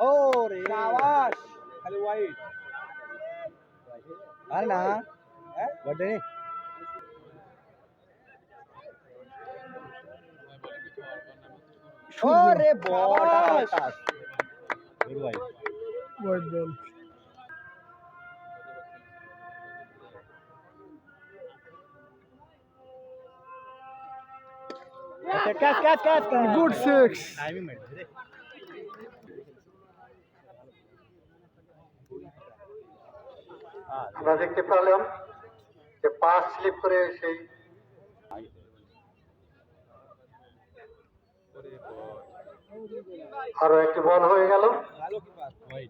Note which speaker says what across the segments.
Speaker 1: ও রে আওয়াজ খালি ওয়াইড আর না হ্যাঁ বড় ও রে বস ভাই
Speaker 2: হোয়াইট বল
Speaker 1: আচ্ছা catch catch catch
Speaker 2: good six
Speaker 3: আমরা দেখতে পেলাম যে পাস স্লিপ করে সেই আরও একটি বল হয়ে গেল।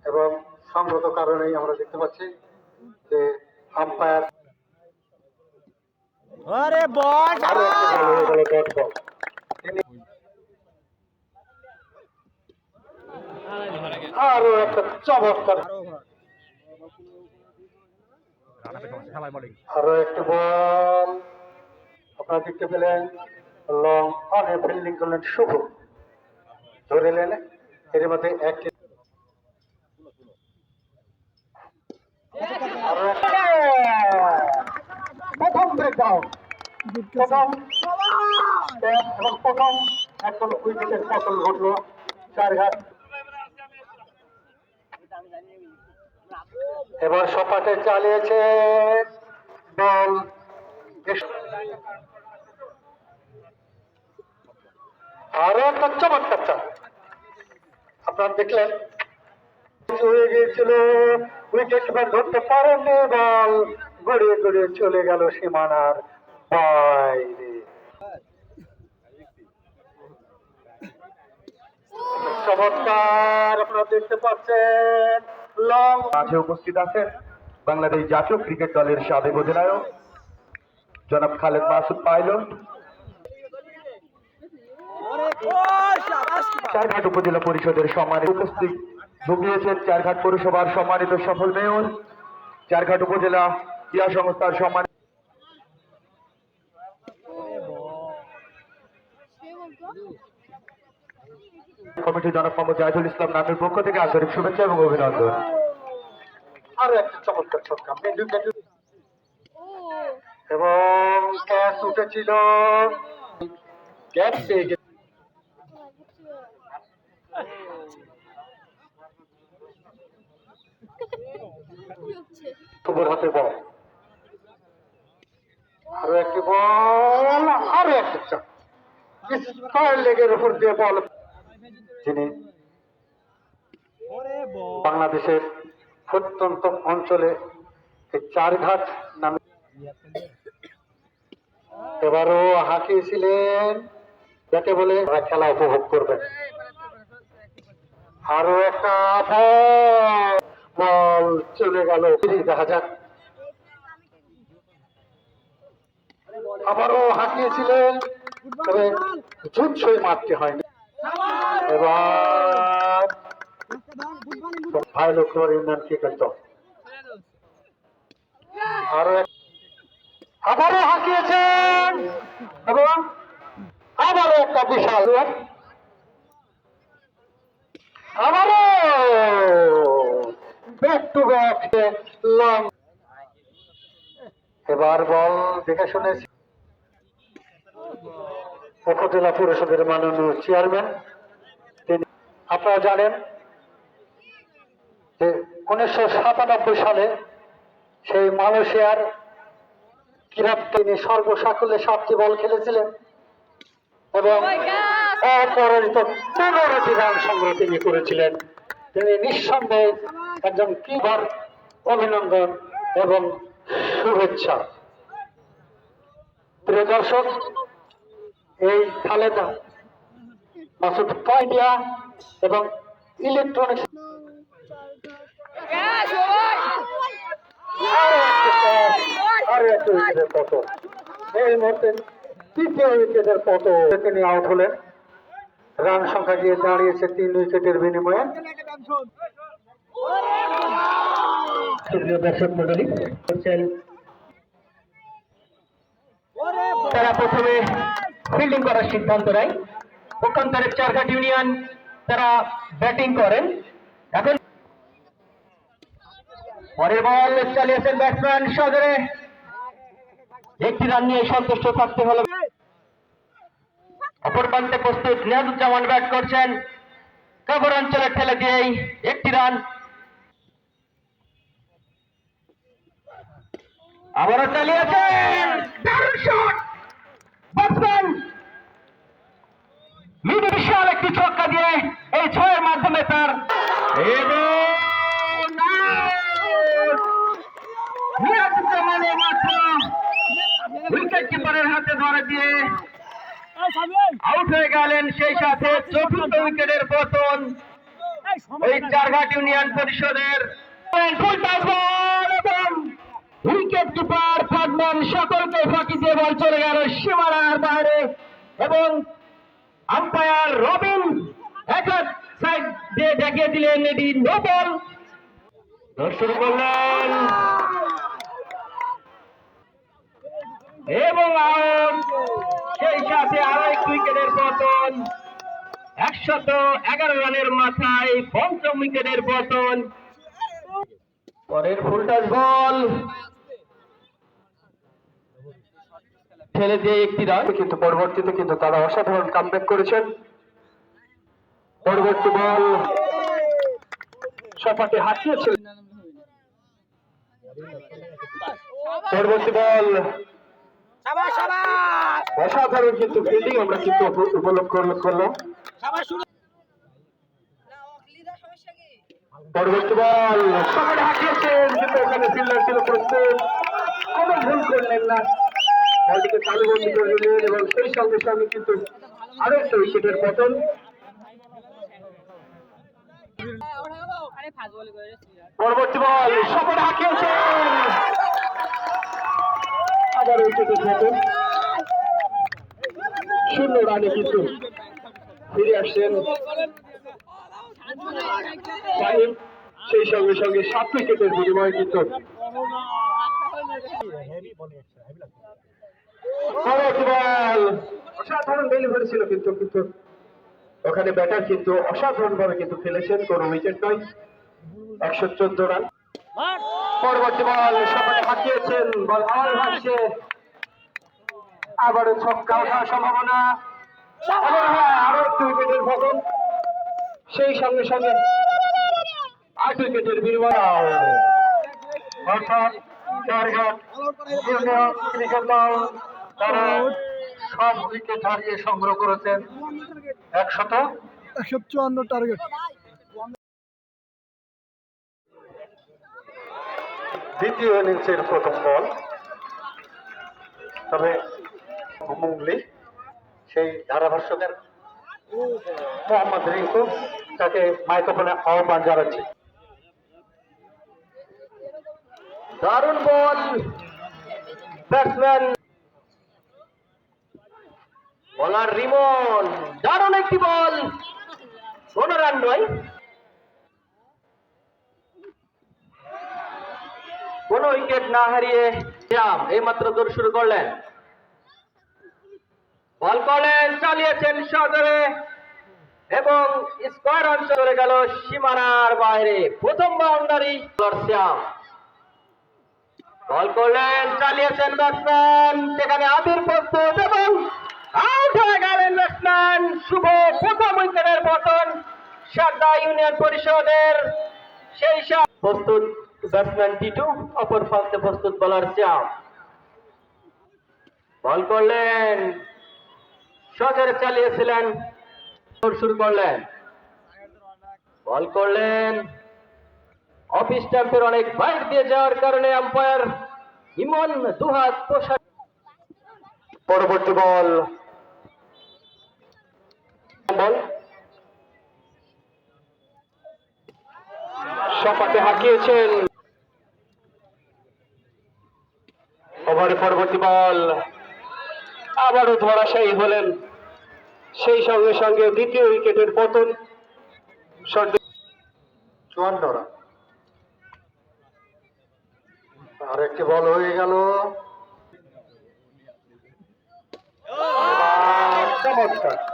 Speaker 3: এবং সঙ্গত কারণেই আমরা দেখতে পাচ্ছি যে আম্পায়ার
Speaker 1: আরে বল
Speaker 3: আরও একটা চমৎকার আরও একটি বল। আপনারা দেখতে পেলেন, লং অনে ফিল্ডিং করলেন শুভ। ধরে এর মধ্যে আরও প্রথম ঘটলো। চার ঘাট এবার সপাটে চালিয়েছে বল আরও একটা চমৎকার চাল আপনারা দেখলেন, হয়ে গিয়েছিল উইকেট কিপার ধরতে পারেননি বল গড়িয়ে গড়িয়ে চলে গেল সীমানার বাইরে। চমৎকার, আপনারা দেখতে পাচ্ছেন। মাঝে উপস্থিত আছেন বাংলাদেশ জাতীয় ক্রিকেট দলের সাবেক অধিনায়ক জনাব খালেদ মাসুদ পাইলট। চারঘাট উপজেলা পরিষদের সম্মানিত উপস্থিত। ভুগিয়েছেন চারঘাট পৌরসভার সম্মানিত সফল মেয়র। চারঘাট উপজেলা ক্রীড়া সংস্থার সম্মানিত কমিটি জনাব মোহাম্মদ জাহিদুল ইসলাম নামের পক্ষ থেকে আন্তরিক শুভেচ্ছা এবং অভিনন্দন। আরও একটা চমৎকার ছক্কা। এবং ক্যাচ উঠেছিল। ক্যাচ পেয়ে গেছে। হাতে বল। আরও একটি বল আরও একটা চাপ। লেগের উপর দিয়ে বল। যিনি বাংলাদেশের প্রত্যন্ত অঞ্চলে চারঘাট নামে এবারও হাঁকিয়েছিলেন যাকে বলে খেলা উপভোগ করবেন। আরও একটা বল, চলে গেল। দেখা যাক। আবারও হাঁকিয়েছিলেন তবে ঝুঁকছই মারতে হয়নি। এবার আবারও হাঁকিয়েছেন এবং আবারও একটা বিশাল আবারও ব্যাক টু ব্যাক এবার বল দেখে শুনেছি। উপজেলা পরিষদের মাননীয় চেয়ারম্যান আপনারা জানেন যে উনিশশো সাতানব্বই সালে সেই মালয়েশিয়ার কিরাপ তিনি সর্বসাকল্যে সাতটি বল খেলেছিলেন এবং অপরাজিত পনেরোটি রান সংগ্রহ তিনি করেছিলেন। তিনি নিঃসন্দেহে একজন কিভার অভিনন্দন এবং শুভেচ্ছা। প্রিয় দর্শক এই খালেদা মাসুদ পাইডিয়া এবং মন্ডলী তারা প্রথমে ফিল্ডিং করার সিদ্ধান্ত নেয়। পক্ষান্তরে চারঘাট ইউনিয়ন
Speaker 4: তারা ব্যাটিং করেন। এখন পরের বল চালিয়েছেন ব্যাটসম্যান সদরে একটি রান নিয়ে সন্তুষ্ট থাকতে হলো। অপর প্রান্তে প্রস্তুত নিয়াজুজ্জামান ব্যাট করছেন। কবর অঞ্চলে ঠেলে দিয়েই একটি রান। আবারও চালিয়েছেন ব্যাটসম্যান বিশাল একটি ছক্কা দিয়ে এই ছয়ের মাধ্যমে তার এবং মাত্র কিপারের হাতে ধরে দিয়ে আউট হয়ে গেলেন সেই সাথে চতুর্থ পতন। ওই চারঘাট ইউনিয়ন পরিষদের উইকেট কিপার ফাদমান সকলকে ফাঁকি দিয়ে বল চলে গেল সীমানার বাইরে এবং আম্পায়ার রবিন এক সাইড দিয়ে দেখিয়ে দিলেন এটি নো বল দর্শন করলেন এবং সেই সাথে এক উইকেটের পতন, একশত এগারো রানের মাথায় পঞ্চম উইকেটের পতন। পরের ফুলটাস বল। ঠেলে দিয়ে একটি রান কিন্তু পরবর্তীতে কিন্তু তারা অসাধারণ কামব্যাক করেছেন। পরবর্তী বল। সপাটে হাসিয়েছিল। পরবর্তী বল। অসাধারণ কিন্তু ফিল্ডিং আমরা কিন্তু উপ- উপলব্ধ করল- করলাম। পরবর্তী বল। সকালে হাঁটিয়েছেন কিন্তু ওখানে ফিল্ডার ছিল প্রস্তুত। কোনো ভুল করলেন না। বলটিকে তালুবন্দি করে দিলেন এবং সেই সঙ্গে সঙ্গে কিন্তু আরও একটা উইকেটের পতন। পরবর্তী বল সকালে হাঁটিয়েছেন আবার পতন। শূন্য রানে কিন্তু ফিরে আসছেন সেই সঙ্গে সঙ্গে সাত উইকেটের বিনিময়ে কিন্তু অসাধারণ ডেলিভারি ছিল কিন্তু কিন্তু ওখানে ব্যাটার কিন্তু অসাধারণ ভাবে কিন্তু খেলেছেন কোনো উইকেট নয় একশো চোদ্দ রান। পরবর্তী বল সকালে হাঁকিয়েছেন বল আবার ভাসছে। আবারও ছক্কা ওঠার সম্ভাবনা। হ্যাঁ, আরও একটি উইকেটের পতন সেই সঙ্গে সঙ্গে আট উইকেটের বিনিময় অর্থাৎ চারঘাট ইউনিয়ন ক্রিকেট দল তারা সব উইকেট হারিয়ে সংগ্রহ করেছেন একশত
Speaker 3: একশো চুয়ান্ন টার্গেট
Speaker 4: দ্বিতীয় ইনিংসের প্রথম বল। তবে মুঙ্গলি সেই ধারাভাষ্যকের মোহাম্মদ রিঙ্কু তাকে মাইক্রোফোনে আহ্বান জানাচ্ছি। দারুণ বল! ব্যাটসম্যান বলার রিমন দারুণ একটি বল। কোনো রান নয় কোন উইকেট না হারিয়ে শ্যাম এইমাত্র দৌড় শুরু করলেন। বল করলেন চালিয়েছেন সদরে এবং স্কোয়ার অঞ্চল চলে গেল সীমানার বাইরে। প্রথম বাউন্ডারি শ্যাম বল করলেন, চালিয়েছেন ব্যাটসম্যান সেখানে আবির প্রস্তুত এবং আউট হয়ে গেলেন ব্যাটসম্যান শুভ প্রথম উইকেটের পতন সারদা ইউনিয়ন পরিষদের সেই সাথ প্রস্তুত ব্যাটসম্যান টিটু, অপর প্রান্তে প্রস্তুত বলার শ্যাম বল করলেন। সজরে চালিয়েছিলেন। শুরু করলেন। বল করলেন। অফিস স্ট্যাম্পের অনেক বাইক দিয়ে যাওয়ার কারণে আম্পায়ার ইমন দুহাত প্রসার পরবর্তী বল। বল। সপাতে হাঁকিয়েছেন। ওভারে পরবর্তী বল আবারও ধরাশায়ী হলেন। সেই সঙ্গে সঙ্গে দ্বিতীয় উইকেটের পতন। চুয়ান্ন রান। আর একটি বল হয়ে গেল। চমৎকার।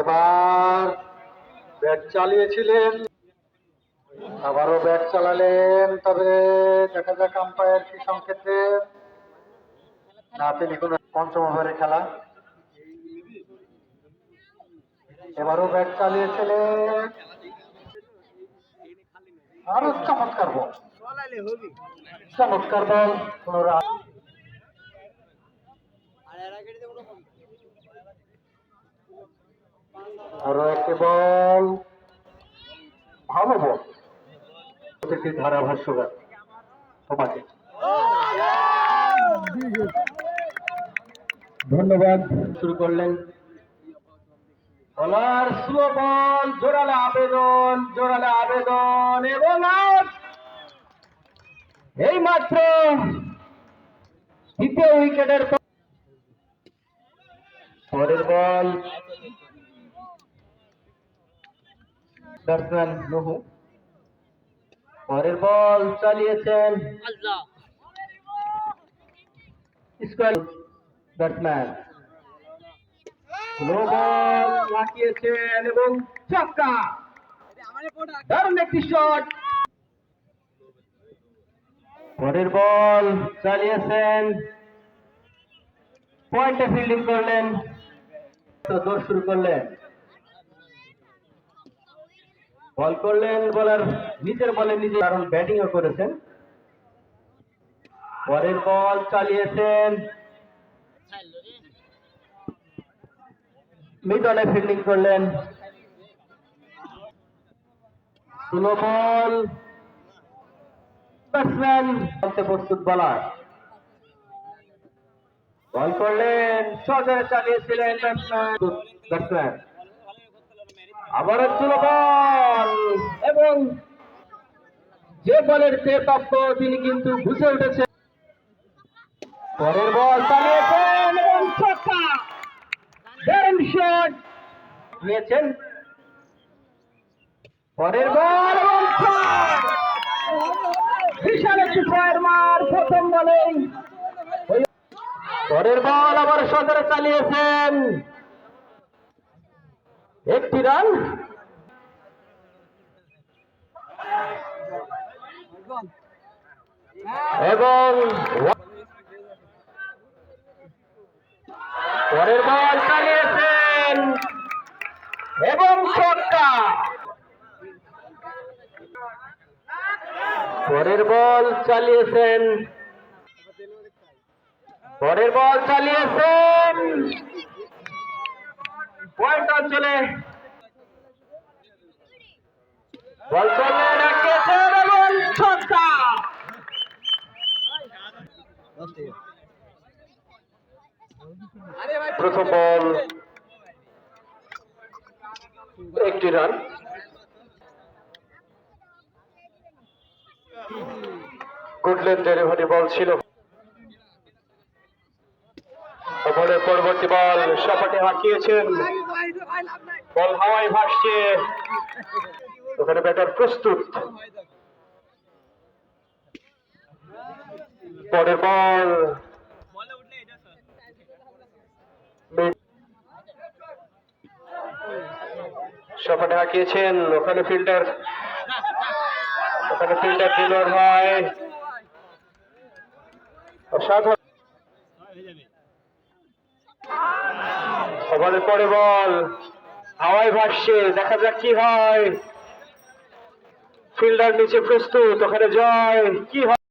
Speaker 4: এবার ব্যাট চালিয়েছিলেন। আবারও ব্যাট চালালেন, তবে দেখা যাক আম্পায়ার কি দেন। না, তিনি কোন পঞ্চম ওভারের খেলা। এবারও ব্যাট চালিয়েছিলেন। আরও চমৎকার বল। চমৎকার বল, কোন রান আরও একটি বল। ভালো বল। প্রতিটি ধারাভাষ্যকার তোমাকে। ধন্যবাদ। শুরু করলেন। বলার স্লো বল জোরালো আবেদন জোরালো আবেদন এবং এই মাত্র দ্বিতীয় উইকেটের পরের বল। ব্যাটসম্যান নহু। পরের বল চালিয়েছেন স্কোয়ার ব্যাটসম্যান। নো বল লাগিয়েছেন এবং ছক্কা। দারুণ একটি শট। পরের বল চালিয়েছেন। পয়েন্টে ফিল্ডিং করলেন। তো দৌড় শুরু করলেন। বল করলেন বলার, নিজের বলে নিজে কারণ ব্যাটিংও করেছেন। পরের বল চালিয়েছেন। মিডলে ফিল্ডিং করলেন। Slow ball. ব্যাটসম্যান, বলতে প্রস্তুত বলার। বল করলেন সজরে চালিয়েছিলেন ব্যাটসম্যান। আবারও ছিল বল। এবং যে বলের যে প্রাপ্য তিনি কিন্তু বুঝে উঠেছেন। পরের বল চালিয়েছেন এবং ছক্কা। শট নিয়েছেন। পরের বল এবং! বিশাল মার প্রথম বলেই। পরের বল আবার সদরে চালিয়েছেন। একটি রান। এবং পরের বল চালিয়েছেন। এবং ছক্কা। পরের বল চালিয়েছেন। পরের বল চালিয়েছেন। পয়েন্ট অঞ্চলে প্রথম বল একটি রান। গুডল্যান্ড ডেলিভারি বল ছিল। ওপরের পরবর্তী বল সপাটে হাঁকিয়েছেন। বল হাওয়ায় ভাসছে। ওখানে ব্যাটার প্রস্তুত। পরের বল। সপাটে হাঁকিয়েছেন। ওখানে ফিল্ডার। ওখানে ফিল্ডার ডিলার হয়। অসাধারণ। ওভারের পরে বল। হাওয়ায় ভাসছে, দেখা যাক কি হয়। ফিল্ডার নিচে প্রস্তুত, ওখানে জয়। কি হয়?